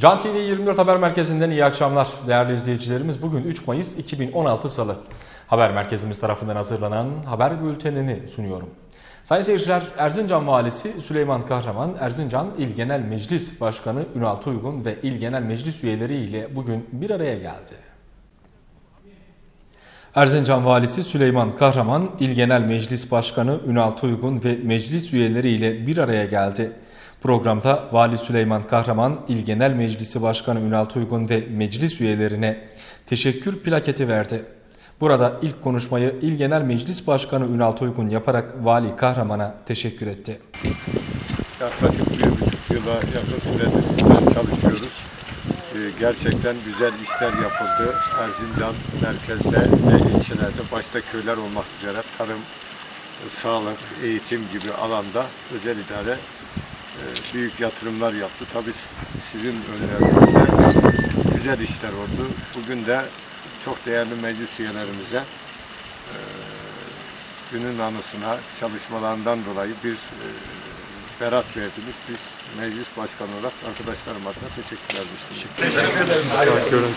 Can TV 24 Haber Merkezi'nden iyi akşamlar değerli izleyicilerimiz. Bugün 3 Mayıs 2016 Salı. Haber Merkezimiz tarafından hazırlanan haber bültenini sunuyorum. Sayın seyirciler, Erzincan Valisi Süleyman Kahraman, Erzincan İl Genel Meclis Başkanı Ünal Tuygun ve İl Genel Meclis üyeleri ile bugün bir araya geldi. Erzincan Valisi Süleyman Kahraman, İl Genel Meclis Başkanı Ünal Tuygun ve meclis üyeleri ile bir araya geldi. Programda Vali Süleyman Kahraman, İl Genel Meclisi Başkanı Ünal Tuygun ve meclis üyelerine teşekkür plaketi verdi. Burada ilk konuşmayı İl Genel Meclis Başkanı Ünal Tuygun yaparak Vali Kahraman'a teşekkür etti. Yaklaşık bir buçuk yıla yakın süredir sizden çalışıyoruz. Ee, gerçekten güzel işler yapıldı. Erzincan merkezde ve ilçelerde başta köyler olmak üzere tarım, sağlık, eğitim gibi alanda özel idare büyük yatırımlar yaptı. Tabii sizin önlerinizde güzel işler oldu. Bugün de çok değerli meclis üyelerimize e, günün anısına çalışmalarından dolayı bir e, berat verdiniz. Biz meclis başkanı olarak arkadaşlarım adına teşekkürler istedim.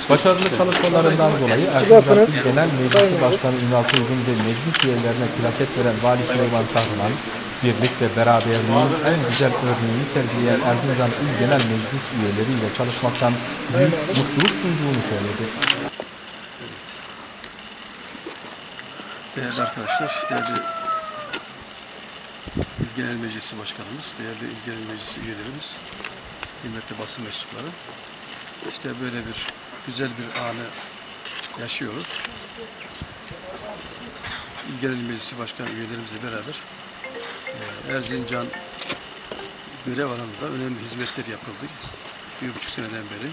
Başarılı çalışmalarından dolayı Erzincan Genel Meclisi Başkanı Ünal Tuygun ve meclis üyelerine plaket veren Vali Süleyman Kahraman, birlik ve beraberliğin en güzel örneğini sergileyen Erzincan İl Genel Meclis üyeleriyle çalışmaktan büyük mutluluk duyduğunu söyledi. Değerli arkadaşlar, değerli İl Genel Meclisi Başkanımız, değerli İl Genel Meclisi üyelerimiz, kıymetli basın mensupları. İşte böyle bir güzel bir anı yaşıyoruz. İl Genel Meclisi Başkan üyelerimizle beraber Erzincan görev alanında önemli hizmetler yapıldı. Bir buçuk seneden beri.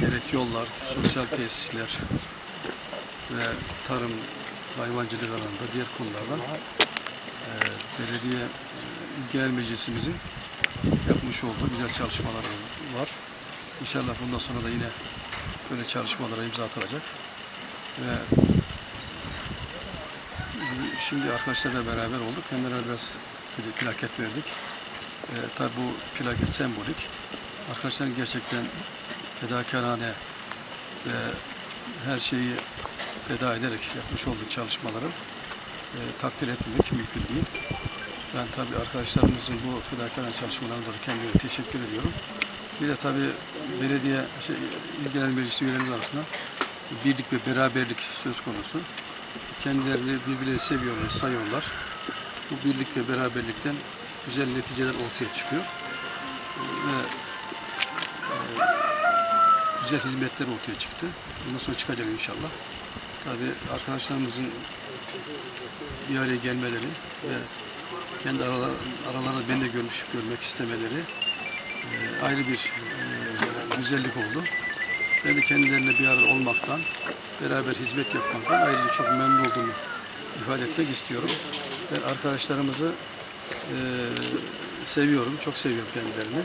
Gerek yollar, sosyal tesisler, ve tarım, hayvancılık alanında diğer konulardan e, belediye e, genel meclisimizin yapmış olduğu güzel çalışmalar var. İnşallah bundan sonra da yine böyle çalışmalara imza atılacak. Ve şimdi arkadaşlarla beraber olduk. Kendilerine biraz bir plaket verdik. E, tabi bu plaket sembolik. Arkadaşların gerçekten fedakarane ve her şeyi feda ederek yapmış olduğu çalışmaları e, takdir etmek mümkün değil. Ben tabii arkadaşlarımızın bu fedakarane çalışmalarına dolayı kendilerine teşekkür ediyorum. Bir de tabii belediye şey, İl Genel Meclisi üyelerimiz arasında birlik ve beraberlik söz konusu. Kendilerini birbirlerini seviyorlar, sayıyorlar. Bu birlik ve beraberlikten güzel neticeler ortaya çıkıyor. E, Ve e, güzel hizmetler ortaya çıktı. Bundan sonra çıkacak inşallah. Tabii arkadaşlarımızın bir araya gelmeleri ve kendi aralar, aralarında beni de görmüş, görmek istemeleri e, ayrı bir e, güzellik oldu. Ben de kendilerine bir arada olmaktan, beraber hizmet yapmaktan ayrıca çok memnun olduğumu ifade etmek istiyorum. Ben arkadaşlarımızı e, seviyorum, çok seviyorum kendilerini.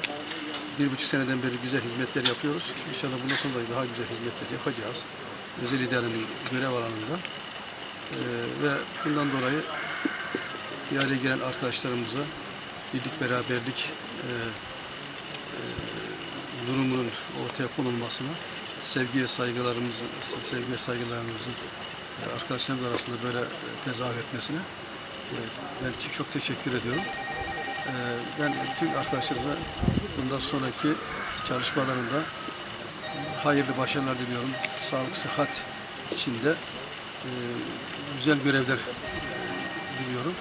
Bir buçuk seneden beri güzel hizmetler yapıyoruz. İnşallah bundan sonra da daha güzel hizmetler yapacağız özel idarenin görev alanında ee, ve bundan dolayı bir araya gelen arkadaşlarımıza birlik beraberlik e, e, durumunun ortaya konulmasına sevgi ve saygılarımızın sevgi ve saygılarımızın e, arkadaşlarımız arasında böyle e, tezahür etmesine e, ben çok teşekkür ediyorum. Ben tüm arkadaşlarımıza bundan sonraki çalışmalarında hayırlı başarılar diliyorum. Sağlık, sıhhat içinde güzel görevler diliyorum.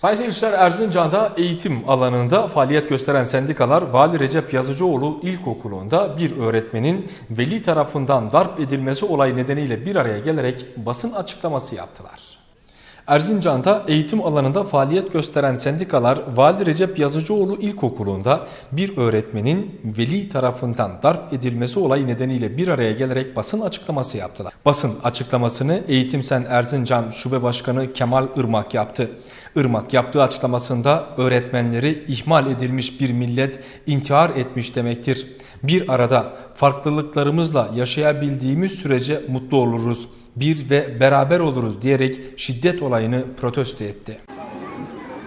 Sayın seyirciler Erzincan'da eğitim alanında faaliyet gösteren sendikalar Vali Recep Yazıcıoğlu İlkokulu'nda bir öğretmenin veli tarafından darp edilmesi olayı nedeniyle bir araya gelerek basın açıklaması yaptılar. Erzincan'da eğitim alanında faaliyet gösteren sendikalar Vali Recep Yazıcıoğlu İlkokulu'nda bir öğretmenin veli tarafından darp edilmesi olayı nedeniyle bir araya gelerek basın açıklaması yaptılar. Basın açıklamasını Eğitim Sen Erzincan Şube Başkanı Kemal Irmak yaptı. Irmak yaptığı açıklamasında öğretmenleri ihmal edilmiş bir millet intihar etmiş demektir. Bir arada farklılıklarımızla yaşayabildiğimiz sürece mutlu oluruz, bir ve beraber oluruz diyerek şiddet olayını protesto etti.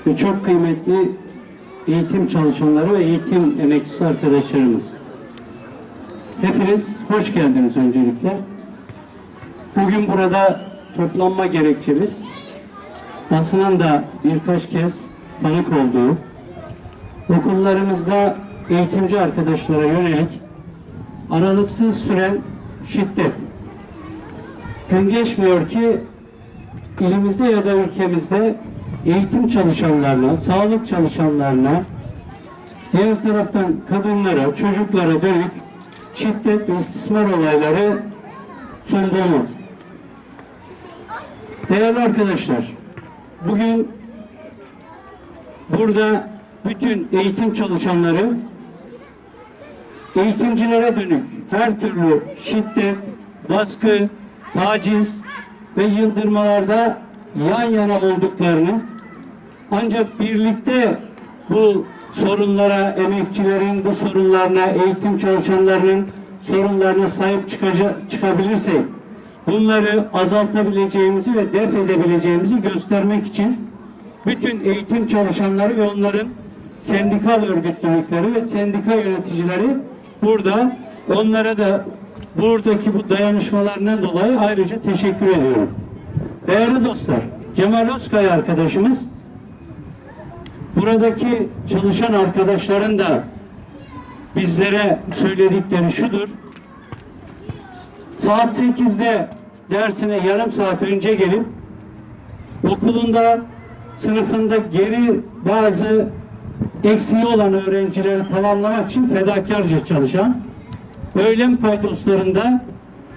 ve çok kıymetli eğitim çalışanları ve eğitim emekçisi arkadaşlarımız. Hepiniz hoş geldiniz öncelikle. Bugün burada toplanma gerekçemiz basının da birkaç kez tanık olduğu okullarımızda eğitimci arkadaşlara yönelik aralıksız süren şiddet. Gün geçmiyor ki ilimizde ya da ülkemizde eğitim çalışanlarına, sağlık çalışanlarına, diğer taraftan kadınlara, çocuklara dönük şiddet ve istismar olayları bulmaz. Değerli arkadaşlar, bugün burada bütün eğitim çalışanları eğitimcilere dönük her türlü şiddet, baskı, taciz ve yıldırmalarda yan yana olduklarını ancak birlikte bu sorunlara, emekçilerin bu sorunlarına, eğitim çalışanlarının sorunlarına sahip çıkaca, çıkabilirsek bunları azaltabileceğimizi ve def edebileceğimizi göstermek için bütün eğitim çalışanları ve onların sendikal örgütlülükleri ve sendika yöneticileri burada. Onlara da buradaki bu dayanışmalarından dolayı ayrıca teşekkür ediyorum. Değerli dostlar, Cemal Özkaya arkadaşımız buradaki çalışan arkadaşların da bizlere söyledikleri şudur. Saat 8'de dersine yarım saat önce gelip okulunda sınıfında geri bazı eksiği olan öğrencileri tamamlamak için fedakarca çalışan öğlen paydoslarında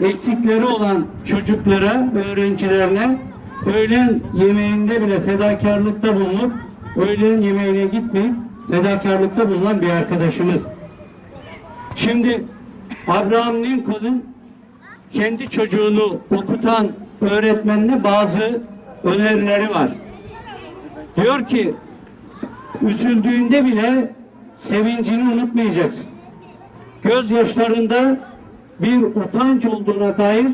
eksikleri olan çocuklara, öğrencilerine öğlen yemeğinde bile fedakarlıkta bulunup öğlen yemeğine gitmeyip fedakarlıkta bulunan bir arkadaşımız. Şimdi Abraham Lincoln'un kendi çocuğunu okutan öğretmenine bazı önerileri var. Diyor ki üzüldüğünde bile sevincini unutmayacaksın. Gözyaşlarında bir utanç olduğuna dair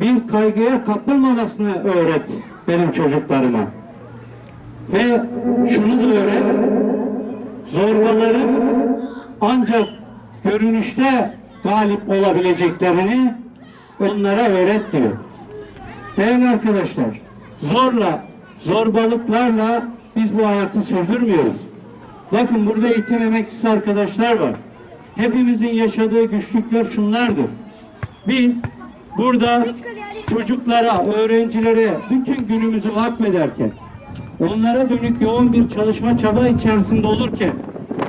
bir kaygıya kapılmamasını öğret benim çocuklarıma. Ve şunu da öğret, zorbaların ancak görünüşte galip olabileceklerini onlara öğret diyor. Değerli arkadaşlar, zorla, zorbalıklarla biz bu hayatı sürdürmüyoruz. Bakın burada eğitim emekçisi arkadaşlar var. Hepimizin yaşadığı güçlükler şunlardır. Biz burada çocuklara, öğrencilere bütün günümüzü vakfederken, onlara dönük yoğun bir çalışma çaba içerisinde olurken,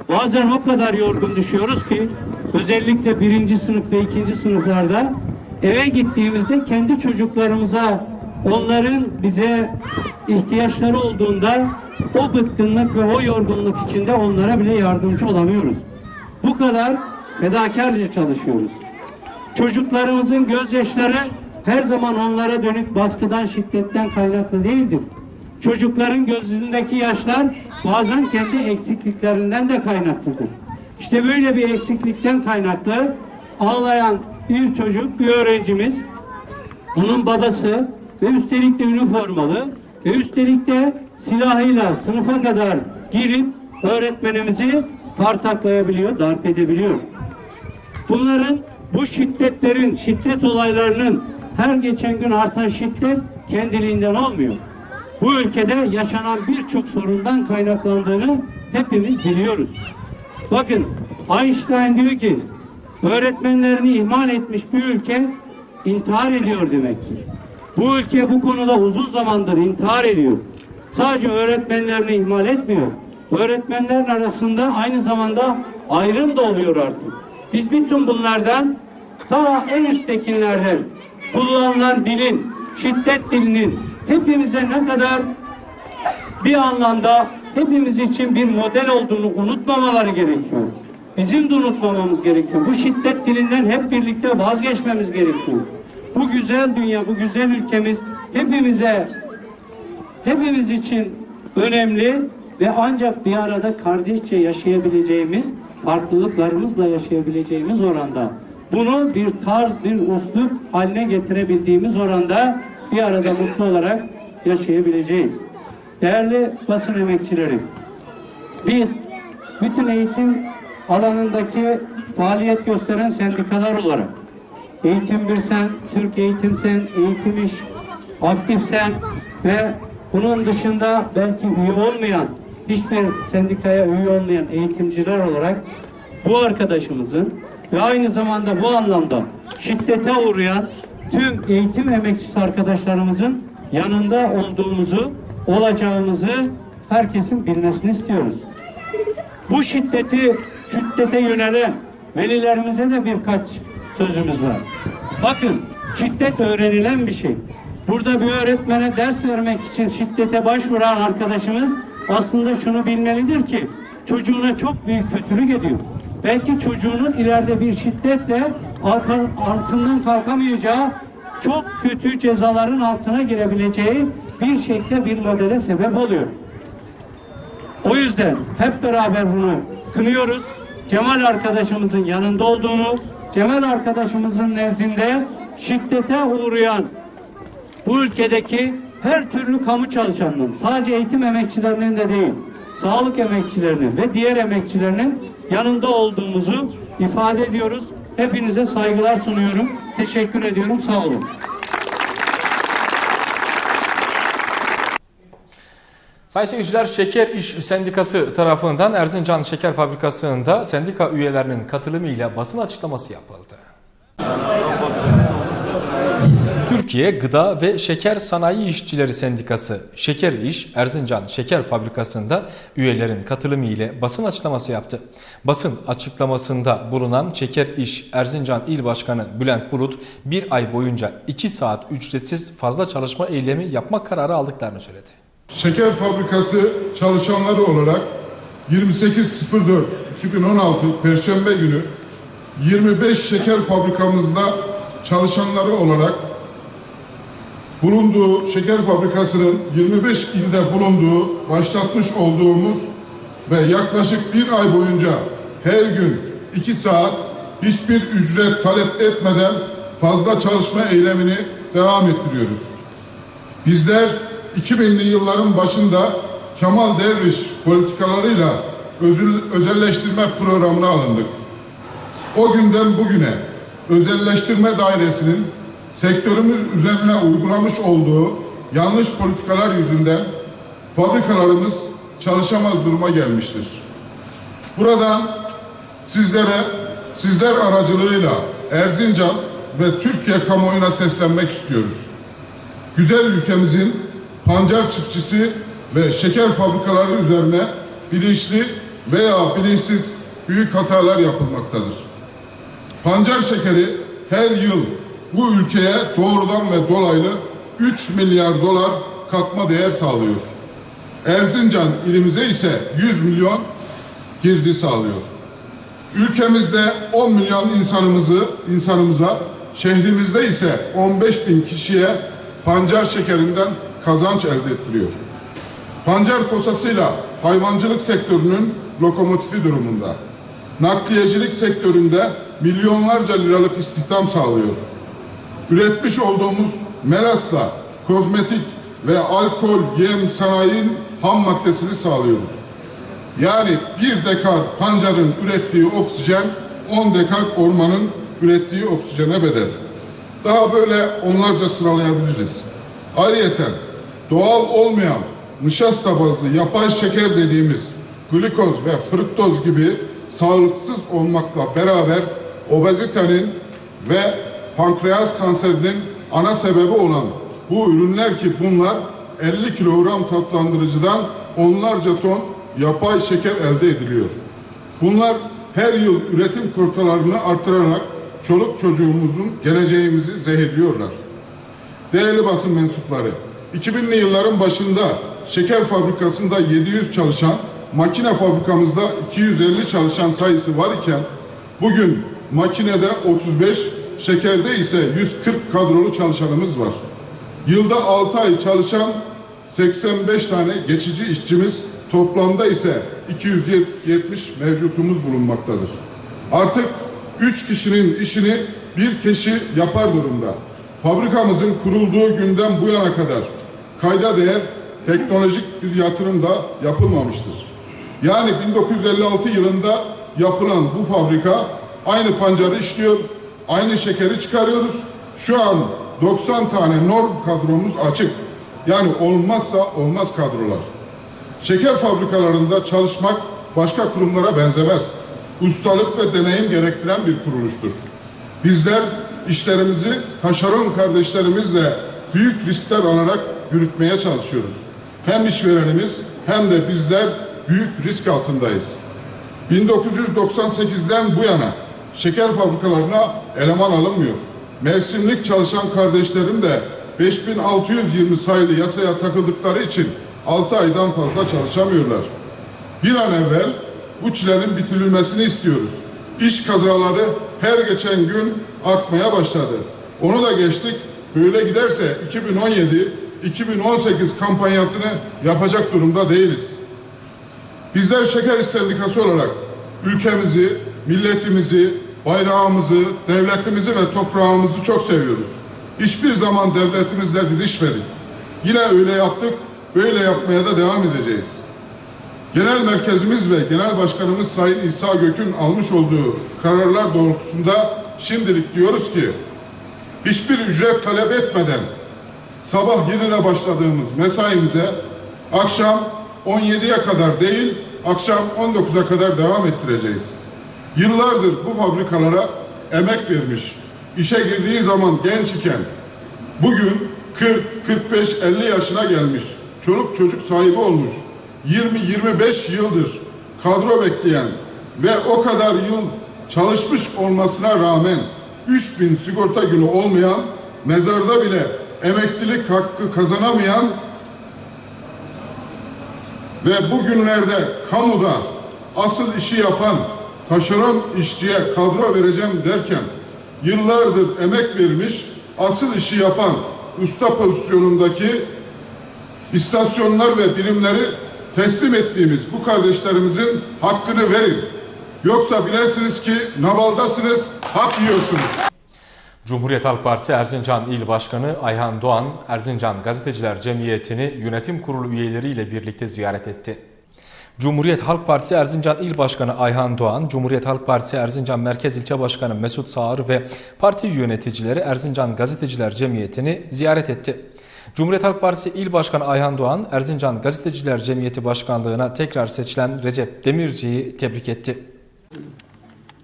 bazen o kadar yorgun düşüyoruz ki, özellikle birinci sınıf ve ikinci sınıflarda eve gittiğimizde kendi çocuklarımıza onların bize ihtiyaçları olduğunda o bıkkınlık ve o yorgunluk içinde onlara bile yardımcı olamıyoruz. Bu kadar fedakarca çalışıyoruz. Çocuklarımızın gözyaşları her zaman onlara dönük baskıdan, şiddetten kaynaklı değildir. Çocukların gözündeki yaşlar bazen kendi eksikliklerinden de kaynaklıdır. İşte böyle bir eksiklikten kaynaklı ağlayan bir çocuk, bir öğrencimiz, onun babası ve üstelik de üniformalı ve üstelik de silahıyla sınıfa kadar girip öğretmenimizi partaklayabiliyor, darp edebiliyor. Bunların bu şiddetlerin, şiddet olaylarının her geçen gün artan şiddet kendiliğinden olmuyor. Bu ülkede yaşanan birçok sorundan kaynaklandığını hepimiz biliyoruz. Bakın Einstein diyor ki öğretmenlerini ihmal etmiş bir ülke intihar ediyor demektir. Bu ülke bu konuda uzun zamandır intihar ediyor. Sadece öğretmenlerini ihmal etmiyor. Öğretmenlerin arasında aynı zamanda ayrım da oluyor artık. Biz bütün bunlardan ta en üsttekilerden kullanılan dilin, şiddet dilinin hepimize ne kadar bir anlamda hepimiz için bir model olduğunu unutmamaları gerekiyor. Bizim de unutmamamız gerekiyor. Bu şiddet dilinden hep birlikte vazgeçmemiz gerekiyor. Bu güzel dünya, bu güzel ülkemiz hepimize hepimiz için önemli ve ancak bir arada kardeşçe yaşayabileceğimiz farklılıklarımızla yaşayabileceğimiz oranda bunu bir tarz, bir uslup haline getirebildiğimiz oranda bir arada mutlu olarak yaşayabileceğiz. Değerli basın emekçileri, biz bütün eğitim alanındaki faaliyet gösteren sendikalar olarak Eğitim Bir Sen, Türk Eğitim Sen, Eğitim İş, Aktif Sen ve bunun dışında belki üye olmayan, hiçbir sendikaya üye olmayan eğitimciler olarak bu arkadaşımızın ve aynı zamanda bu anlamda şiddete uğrayan tüm eğitim emekçisi arkadaşlarımızın yanında olduğumuzu, olacağımızı herkesin bilmesini istiyoruz. Bu şiddeti, şiddete yönelen velilerimize de birkaç sözümüz var. Bakın şiddet öğrenilen bir şey. Burada bir öğretmene ders vermek için şiddete başvuran arkadaşımız aslında şunu bilmelidir ki çocuğuna çok büyük kötülük ediyor. Belki çocuğunun ileride bir şiddetle altından kalkamayacağı çok kötü cezaların altına girebileceği bir şekilde bir modele sebep oluyor. O yüzden hep beraber bunu kınıyoruz. Cemal arkadaşımızın yanında olduğunu, Cemal arkadaşımızın nezdinde şiddete uğrayan bu ülkedeki her türlü kamu çalışanının, sadece eğitim emekçilerinin de değil, sağlık emekçilerinin ve diğer emekçilerinin yanında olduğumuzu ifade ediyoruz. Hepinize saygılar sunuyorum. Teşekkür ediyorum. Sağ olun. Sayın seyirciler Şeker İş Sendikası tarafından Erzincan Şeker Fabrikası'nda sendika üyelerinin katılımıyla basın açıklaması yapıldı. Türkiye Gıda ve Şeker Sanayi İşçileri Sendikası Şeker İş Erzincan Şeker Fabrikası'nda üyelerin katılımı ile basın açıklaması yaptı. Basın açıklamasında bulunan Şeker İş Erzincan İl Başkanı Bülent Bulut bir ay boyunca 2 saat ücretsiz fazla çalışma eylemi yapmak kararı aldıklarını söyledi. Şeker fabrikası çalışanları olarak 28.04.2016 Perşembe günü 25 şeker fabrikamızda çalışanları olarak bulunduğu şeker fabrikasının 25 ilde bulunduğu başlatmış olduğumuz ve yaklaşık bir ay boyunca her gün 2 saat hiçbir ücret talep etmeden fazla çalışma eylemini devam ettiriyoruz. Bizler 2000'li yılların başında Kemal Derviş politikalarıyla özelleştirme programına alındık. O günden bugüne özelleştirme dairesinin sektörümüz üzerine uygulamış olduğu yanlış politikalar yüzünden fabrikalarımız çalışamaz duruma gelmiştir. Buradan sizlere, sizler aracılığıyla Erzincan ve Türkiye kamuoyuna seslenmek istiyoruz güzel ülkemizin pancar çiftçisi ve şeker fabrikaları üzerine bilinçli veya bilinçsiz büyük hatalar yapılmaktadır. Pancar şekeri her yıl bu ülkeye doğrudan ve dolaylı 3 milyar dolar katma değer sağlıyor. Erzincan ilimize ise 100 milyon girdi sağlıyor. Ülkemizde 10 milyon insanımızı insanımıza, şehrimizde ise 15 bin kişiye pancar şekerinden kazanç elde ettiriyor. Pancar posasıyla hayvancılık sektörünün lokomotifi durumunda. Nakliyecilik sektöründe milyonlarca liralık istihdam sağlıyor. Üretmiş olduğumuz melasla kozmetik ve alkol yem sanayinin ham maddesini sağlıyoruz. Yani bir dekar pancarın ürettiği oksijen 10 dekar ormanın ürettiği oksijene bedel. Daha böyle onlarca sıralayabiliriz. Ayrıyeten doğal olmayan nişasta bazlı yapay şeker dediğimiz glikoz ve fruktoz gibi sağlıksız olmakla beraber obezitenin ve pankreas kanserinin ana sebebi olan bu ürünler ki bunlar 50 kilogram tatlandırıcıdan onlarca ton yapay şeker elde ediliyor. Bunlar her yıl üretim kotalarını artırarak çoluk çocuğumuzun geleceğimizi zehirliyorlar. Değerli basın mensupları, 2000'li yılların başında şeker fabrikasında 700 çalışan, makine fabrikamızda 250 çalışan sayısı var iken bugün makinede 35, şekerde ise 140 kadrolu çalışanımız var. Yılda 6 ay çalışan 85 tane geçici işçimiz Toplamda ise 270 mevcutumuz bulunmaktadır. Artık 3 kişinin işini bir kişi yapar durumda. Fabrikamızın kurulduğu günden bu yana kadar kayda değer teknolojik bir yatırım da yapılmamıştır. Yani 1956 yılında yapılan bu fabrika aynı pancarı işliyor, aynı şekeri çıkarıyoruz. Şu an 90 tane norm kadromuz açık. Yani olmazsa olmaz kadrolar. Şeker fabrikalarında çalışmak başka kurumlara benzemez. Ustalık ve deneyim gerektiren bir kuruluştur. Bizler işlerimizi taşeron kardeşlerimizle büyük riskler alarak yürütmeye çalışıyoruz. Hem işverenimiz hem de bizler büyük risk altındayız. 1998'den bu yana şeker fabrikalarına eleman alınmıyor. Mevsimlik çalışan kardeşlerim de 5620 sayılı yasaya takıldıkları için 6 aydan fazla çalışamıyorlar. Bir an evvel bu çilenin bitirilmesini istiyoruz. İş kazaları her geçen gün artmaya başladı. Onu da geçtik. Böyle giderse 2017-2018 kampanyasını yapacak durumda değiliz. Bizler Şeker İş Sendikası olarak ülkemizi, milletimizi, bayrağımızı, devletimizi ve toprağımızı çok seviyoruz. Hiçbir zaman devletimizle didişmedik. Yine öyle yaptık, böyle yapmaya da devam edeceğiz. Genel merkezimiz ve genel başkanımız Sayın İsa Gök'ün almış olduğu kararlar doğrultusunda şimdilik diyoruz ki hiçbir ücret talep etmeden sabah 7'de başladığımız mesaimize akşam 17'ye kadar değil akşam 19'a kadar devam ettireceğiz. Yıllardır bu fabrikalara emek vermiş, işe girdiği zaman genç iken bugün 40, 45, 50 yaşına gelmiş, çoluk çocuk sahibi olmuş, 20-25 yıldır kadro bekleyen ve o kadar yıl çalışmış olmasına rağmen 3000 sigorta günü olmayan, mezarda bile emeklilik hakkı kazanamayan ve bugünlerde kamuda asıl işi yapan taşeron işçiye kadro vereceğim derken yıllardır emek vermiş asıl işi yapan usta pozisyonundaki istasyonlar ve birimleri teslim ettiğimiz bu kardeşlerimizin hakkını verin. Yoksa bilesiniz ki nabaldasınız, hak yiyorsunuz. Cumhuriyet Halk Partisi Erzincan İl Başkanı Ayhan Doğan, Erzincan Gazeteciler Cemiyeti'ni yönetim kurulu üyeleriyle birlikte ziyaret etti. Cumhuriyet Halk Partisi Erzincan İl Başkanı Ayhan Doğan, Cumhuriyet Halk Partisi Erzincan Merkez İlçe Başkanı Mesut Sağır ve parti yöneticileri Erzincan Gazeteciler Cemiyeti'ni ziyaret etti. Cumhuriyet Halk Partisi İl Başkanı Ayhan Doğan, Erzincan Gazeteciler Cemiyeti Başkanlığına tekrar seçilen Recep Demirci'yi tebrik etti.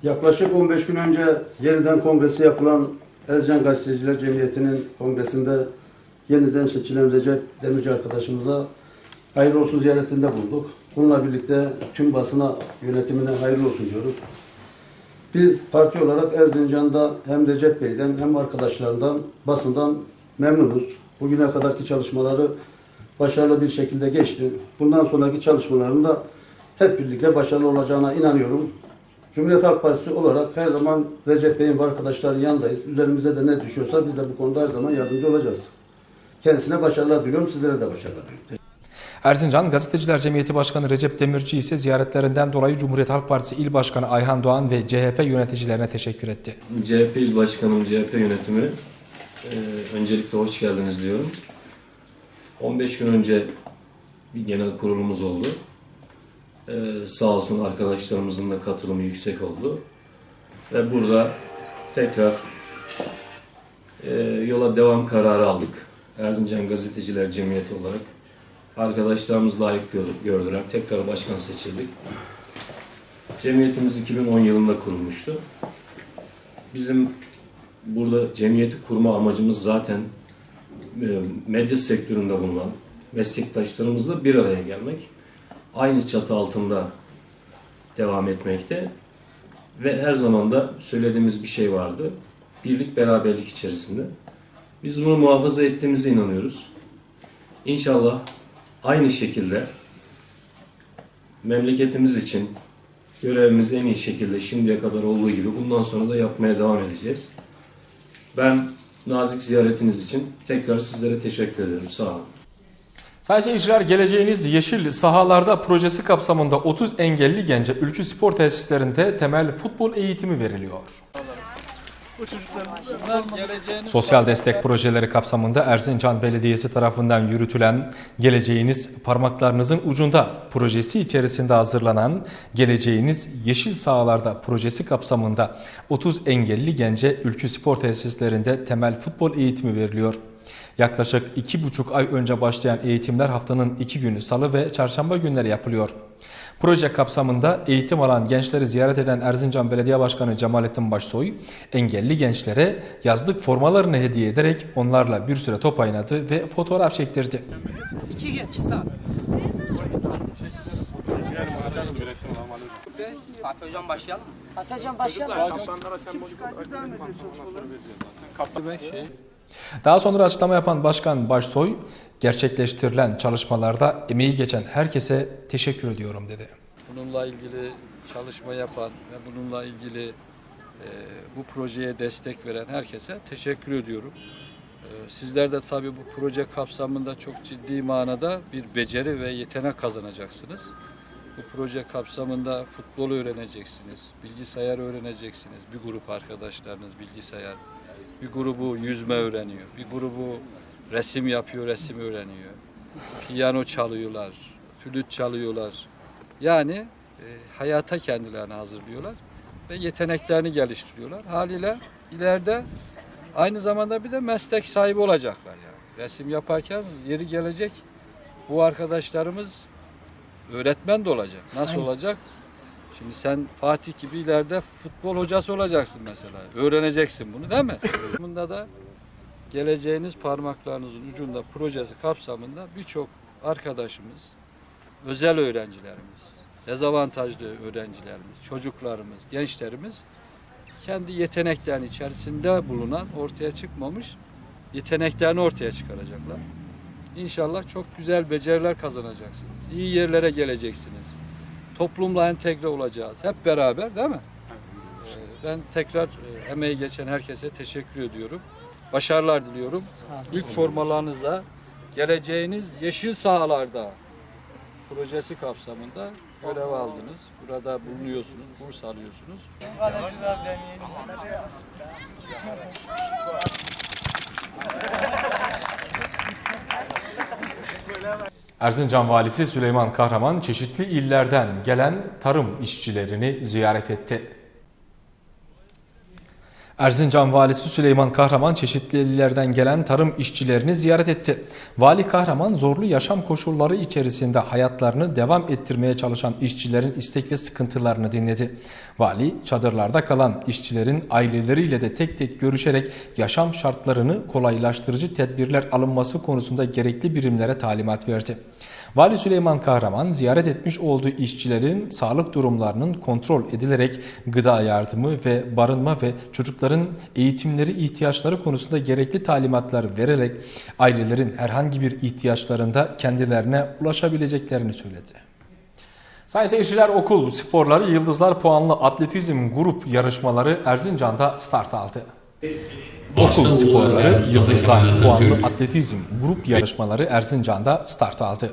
Yaklaşık 15 gün önce yeniden kongresi yapılan Erzincan Gazeteciler Cemiyeti'nin kongresinde yeniden seçilen Recep Demirci arkadaşımıza hayırlı olsun ziyaretinde bulunduk. Bununla birlikte tüm basına yönetimine hayırlı olsun diyoruz. Biz parti olarak Erzincan'da hem Recep Bey'den hem arkadaşlarından, basından memnunuz. Bugüne kadarki çalışmaları başarılı bir şekilde geçti. Bundan sonraki çalışmalarında hep birlikte başarılı olacağına inanıyorum. Cumhuriyet Halk Partisi olarak her zaman Recep Bey'in ve arkadaşların yanındayız. Üzerimize de ne düşüyorsa biz de bu konuda her zaman yardımcı olacağız. Kendisine başarılar diliyorum, sizlere de başarılar diliyorum. Erzincan Gazeteciler Cemiyeti Başkanı Recep Demirci ise ziyaretlerinden dolayı Cumhuriyet Halk Partisi İl Başkanı Ayhan Doğan ve CHP yöneticilerine teşekkür etti. CHP İl Başkanım, CHP yönetimi e, öncelikle hoş geldiniz diyorum. 15 gün önce bir genel kurulumuz oldu. E, sağ olsun arkadaşlarımızın da katılımı yüksek oldu. Ve burada tekrar e, yola devam kararı aldık. Erzincan Gazeteciler Cemiyeti olarak arkadaşlarımız layık gör- gördüler. Tekrar başkan seçildik. Cemiyetimiz 2010 yılında kurulmuştu. Bizim burada cemiyeti kurma amacımız zaten e, medya sektöründe bulunan meslektaşlarımızla bir araya gelmek. Aynı çatı altında devam etmekte. Ve her zaman da söylediğimiz bir şey vardı. Birlik beraberlik içerisinde. Biz bunu muhafaza ettiğimize inanıyoruz. İnşallah aynı şekilde memleketimiz için görevimizi en iyi şekilde şimdiye kadar olduğu gibi bundan sonra da yapmaya devam edeceğiz. Ben nazik ziyaretiniz için tekrar sizlere teşekkür ederim. Sağ olun. Sayın seyirciler geleceğiniz yeşil sahalarda projesi kapsamında 30 engelli gence ülkü spor tesislerinde temel futbol eğitimi veriliyor. Sosyal destek projeleri kapsamında Erzincan Belediyesi tarafından yürütülen Geleceğiniz Parmaklarınızın Ucunda projesi içerisinde hazırlanan Geleceğiniz Yeşil Sahalarda projesi kapsamında 30 engelli gence ülkü spor tesislerinde temel futbol eğitimi veriliyor. Yaklaşık iki buçuk ay önce başlayan eğitimler haftanın iki günü salı ve çarşamba günleri yapılıyor. Proje kapsamında eğitim alan gençleri ziyaret eden Erzincan Belediye Başkanı Cemalettin Başsoy, engelli gençlere yazlık formalarını hediye ederek onlarla bir süre top oynadı ve fotoğraf çektirdi. İki genç sağ. Fatih Hocam başlayalım mı? Fatih Hocam başlayalım. Daha sonra açıklama yapan Başkan Başsoy, gerçekleştirilen çalışmalarda emeği geçen herkese teşekkür ediyorum dedi. bununla ilgili çalışma yapan ve bununla ilgili e, bu projeye destek veren herkese teşekkür ediyorum. E, sizler de tabii bu proje kapsamında çok ciddi manada bir beceri ve yetenek kazanacaksınız. Bu proje kapsamında futbol öğreneceksiniz, bilgisayar öğreneceksiniz. Bir grup arkadaşlarınız bilgisayar, bir grubu yüzme öğreniyor, bir grubu resim yapıyor, resim öğreniyor. Piyano çalıyorlar, flüt çalıyorlar. Yani e, hayata kendilerini hazırlıyorlar ve yeteneklerini geliştiriyorlar. Haliyle ileride aynı zamanda bir de meslek sahibi olacaklar yani. Resim yaparken yeri gelecek bu arkadaşlarımız öğretmen de olacak. Nasıl olacak? Şimdi sen Fatih gibi ileride futbol hocası olacaksın mesela. Öğreneceksin bunu değil mi? Bunda da geleceğiniz parmaklarınızın ucunda projesi kapsamında birçok arkadaşımız, özel öğrencilerimiz, dezavantajlı öğrencilerimiz, çocuklarımız, gençlerimiz kendi yeteneklerini içerisinde bulunan, ortaya çıkmamış yeteneklerini ortaya çıkaracaklar. İnşallah çok güzel beceriler kazanacaksınız. İyi yerlere geleceksiniz. Toplumla entegre olacağız. Hep beraber değil mi? Ee, Ben tekrar e, emeği geçen herkese teşekkür ediyorum. Başarılar diliyorum. İlk formalarınızda geleceğiniz yeşil sahalarda projesi kapsamında görev aldınız. Burada bulunuyorsunuz, burs alıyorsunuz. Erzincan Valisi Süleyman Kahraman çeşitli illerden gelen tarım işçilerini ziyaret etti. Erzincan Valisi Süleyman Kahraman çeşitli illerden gelen tarım işçilerini ziyaret etti. Vali Kahraman zorlu yaşam koşulları içerisinde hayatlarını devam ettirmeye çalışan işçilerin istek ve sıkıntılarını dinledi. Vali çadırlarda kalan işçilerin aileleriyle de tek tek görüşerek yaşam şartlarını kolaylaştırıcı tedbirler alınması konusunda gerekli birimlere talimat verdi. Vali Süleyman Kahraman ziyaret etmiş olduğu işçilerin sağlık durumlarının kontrol edilerek gıda yardımı ve barınma ve çocukların eğitimleri ihtiyaçları konusunda gerekli talimatlar vererek ailelerin herhangi bir ihtiyaçlarında kendilerine ulaşabileceklerini söyledi. Sayın seyirciler okul sporları Yıldızlar Puanlı Atletizm Grup yarışmaları Erzincan'da start aldı. Okul sporları Yıldızlar Puanlı Atletizm Grup yarışmaları Erzincan'da start aldı.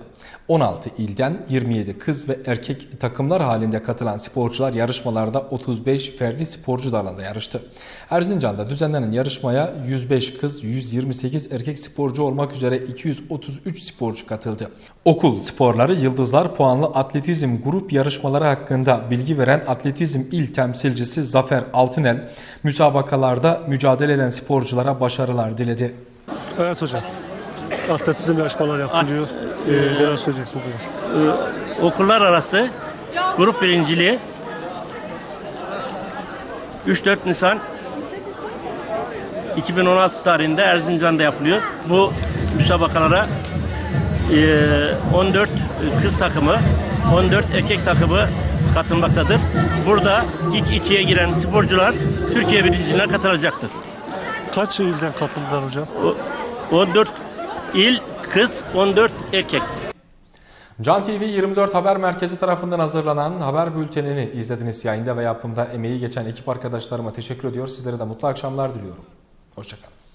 16 ilden 27 kız ve erkek takımlar halinde katılan sporcular yarışmalarda 35 ferdi sporcu dalında yarıştı. Erzincan'da düzenlenen yarışmaya 105 kız, 128 erkek sporcu olmak üzere 233 sporcu katıldı. Okul sporları Yıldızlar Puanlı Atletizm Grup yarışmaları hakkında bilgi veren Atletizm İl Temsilcisi Zafer Altınel, müsabakalarda mücadele eden sporculara başarılar diledi. Evet hocam. Atletizm yarışmalar yapılıyor. Ee, neler söyleyeceksin? Ee, okullar arası grup birinciliği 3-4 Nisan 2016 tarihinde Erzincan'da yapılıyor. Bu müsabakalara e, 14 kız takımı, 14 erkek takımı katılmaktadır. Burada ilk ikiye giren sporcular Türkiye birinciliğine katılacaktır. Kaç ilden katıldılar hocam? O- 14 il kız, 14 erkek. Can TV 24 Haber Merkezi tarafından hazırlanan haber bültenini izlediniz. Yayında ve yapımda emeği geçen ekip arkadaşlarıma teşekkür ediyor. Sizlere de mutlu akşamlar diliyorum. Hoşçakalın.